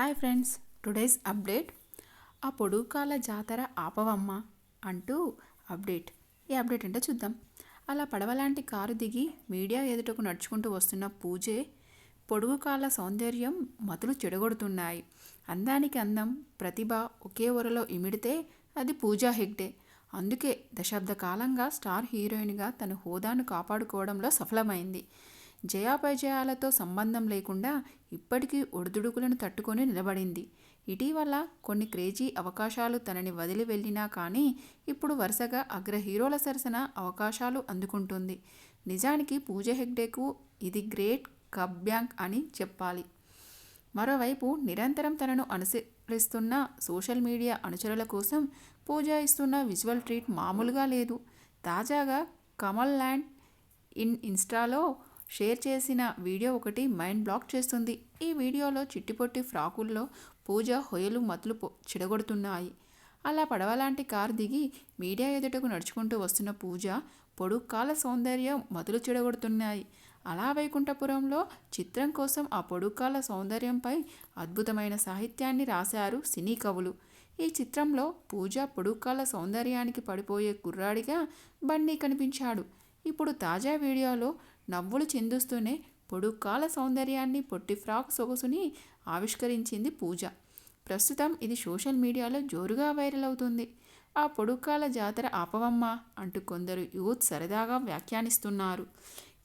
Hi friends today's update. ఆ పొడుగుకాల జాతర ఆపవమ్మ అంటూ అప్డేట్. ఈ అప్డేట్ అంటే చూద్దాం. అలా పడవలాంటి కారు దిగి మీడియా ఎదుటకు నడుచుకుంటూ వస్తున్న పూజే పొడుగు కాళ్ళ సౌందర్యం మతులు చెడగొడుతున్నాయి. అందానికి అందం ప్రతిభ ఒకే ఒరలో ఇమిడితే అది పూజా హెగ్డే అందుకే దశాబ్ద కాలంగా స్టార్ హీరోయిన్గా తన హోదాను కాపాడుకోవడంలో సఫలమైంది. జయాపజయాలతో సంబంధం లేకుండా ఇప్పటికీ ఒడిదుడుకులను తట్టుకొని నిలబడింది. ఇటీవల కొన్ని క్రేజీ అవకాశాలు తనని వదిలి వెళ్ళినా కానీ ఇప్పుడు వరుసగా అగ్ర హీరోల సరసన అవకాశాలు అందుకుంటుంది. నిజానికి పూజ హెగ్డేకు ఇది గ్రేట్ కబ్ బ్యాంక్ అని చెప్పాలి. మరోవైపు నిరంతరం తనను అనుసరిస్తున్న సోషల్ మీడియా అనుచరుల కోసం పూజ ఇస్తున్న విజువల్ ట్రీట్ మామూలుగా లేదు. తాజాగా కమల్ ల్యాండ్ ఇన్ ఇన్స్టాలో షేర్ చేసిన వీడియో ఒకటి మైండ్ బ్లాక్ చేస్తుంది. ఈ వీడియోలో చిట్టిపొట్టి ఫ్రాకుల్లో పూజ హొయలు మతులు చిడగొడుతున్నాయి. అలా పడవలాంటి కారు దిగి మీడియా ఎదుటకు నడుచుకుంటూ వస్తున్న పూజ పొడుక్కాల సౌందర్యం మతులు చెడగొడుతున్నాయి. అలా వైకుంఠపురంలో చిత్రం కోసం ఆ పొడుక్కాల సౌందర్యంపై అద్భుతమైన సాహిత్యాన్ని రాశారు సినీ కవులు. ఈ చిత్రంలో పూజ పొడుక్కాల సౌందర్యానికి పడిపోయే కుర్రాడిగా బన్నీ కనిపించాడు. ఇప్పుడు తాజా వీడియోలో నవ్వులు చెందుస్తూనే పొడుక్కాల సౌందర్యాన్ని పొట్టి ఫ్రాక్ సొగసుని ఆవిష్కరించింది పూజ. ప్రస్తుతం ఇది సోషల్ మీడియాలో జోరుగా వైరల్ అవుతుంది. ఆ పొడుక్కాల జాతర ఆపవమ్మ అంటూ కొందరు యూత్ సరదాగా వ్యాఖ్యానిస్తున్నారు.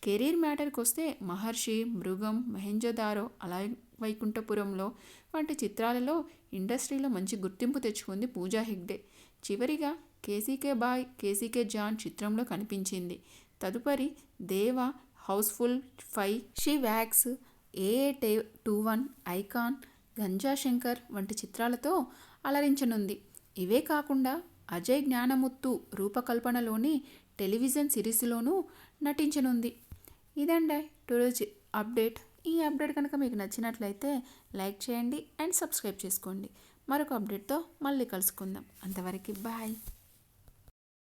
కెరీర్ మ్యాటర్కి వస్తే మహర్షి మృగం మహెంజోదారో అలా వైకుంఠపురంలో వంటి చిత్రాలలో ఇండస్ట్రీలో మంచి గుర్తింపు తెచ్చుకుంది పూజా హెగ్డే. చివరిగా కేసీకే బాయ్ కేసీకే జాన్ చిత్రంలో కనిపించింది. తదుపరి దేవ హౌస్ఫుల్ ఫైవ్ షీ వ్యాక్స్ ఏ టే టూ వన్ ఐకాన్ గంజా శంకర్ వంటి చిత్రాలతో అలరించనుంది. ఇవే కాకుండా అజయ్ జ్ఞానముత్తు రూపకల్పనలోని టెలివిజన్ సిరీస్లోనూ నటించనుంది. ఇదండి టురోజ్ అప్డేట్. ఈ అప్డేట్ కనుక మీకు నచ్చినట్లయితే లైక్ చేయండి అండ్ సబ్స్క్రైబ్ చేసుకోండి. మరొక అప్డేట్తో మళ్ళీ కలుసుకుందాం. అంతవరకు బాయ్.